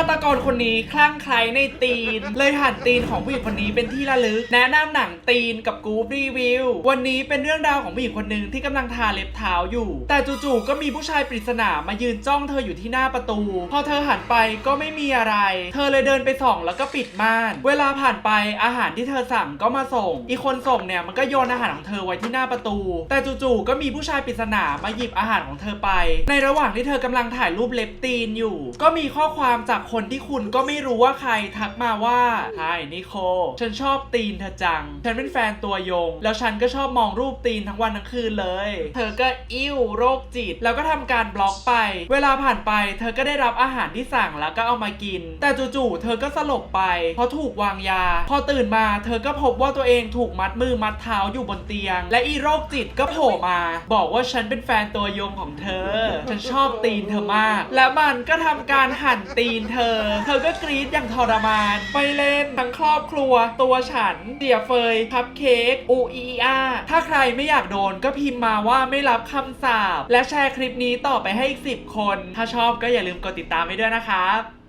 าตกรคนนี้คลั่งไคล้ในตีน เลยหันตีนของผู้หญิงคนนี้เป็นที่ระลึก แนะนำหนังตีนกับกู๊ปรีวิว วันนี้เป็นเรื่องราวของผู้หญิงคนหนึ่งที่กำลังทาเล็บเท้าอยู่ แต่จู่ๆก็มีผู้ชายปริศนามายืนจ้องเธออยู่ที่หน้าประตู พอเธอหันไปก็ไม่มีอะไร เธอเลยเดินไปส่องแล้วก็ปิดม่าน เวลาผ่านไปอาหารที่เธอสั่งก็มาส่ง อีกคนส่งเนี่ยมันก็โยนอาหารของเธอไว้ที่หน้าประตู แต่จู่ๆก็มีผู้ชายปริศนามาหยิบอาหารของเธอไป ในระหว่างที่เธอกำลังถ่ายรูปเล็บตีนอยู่ ก็มีข้อความจากคนที่คุณก็ไม่รู้ว่าใครทักมาว่าไฮนิโค ฉันชอบตีนเธอจัง ฉันเป็นแฟนตัวยง แล้วฉันก็ชอบมองรูปตีนทั้งวันทั้งคืนเลย เธอก็อิ่วโรคจิต แล้วก็ทำการบล็อกไป เวลาผ่านไป เธอก็ได้รับอาหารที่สั่งแล้วก็เอามากิน แต่จู่ๆเธอก็สลบไปเพราะถูกวางยา พอตื่นมา เธอก็พบว่าตัวเองถูกมัดมือมัดเท้าอยู่บนเตียง และอีโรคจิตก็โผล่มา บอกว่าฉันเป็นแฟนตัวยงของเธอ ฉันชอบตีนเธอมาก และมันก็ทำการหั่นตีนเธอเธอก็กรี๊ดอย่างทรมาน ไปเล่นทั้งครอบครัว ตัวฉันเสียเฟยพับเค้กอูอีอาถ้าใครไม่อยากโดนก็พิมพ์มาว่าไม่รับคำสาปและแชร์คลิปนี้ต่อไปให้อีก10 คน ถ้าชอบก็อย่าลืมกดติดตามไว้ด้วยนะครับ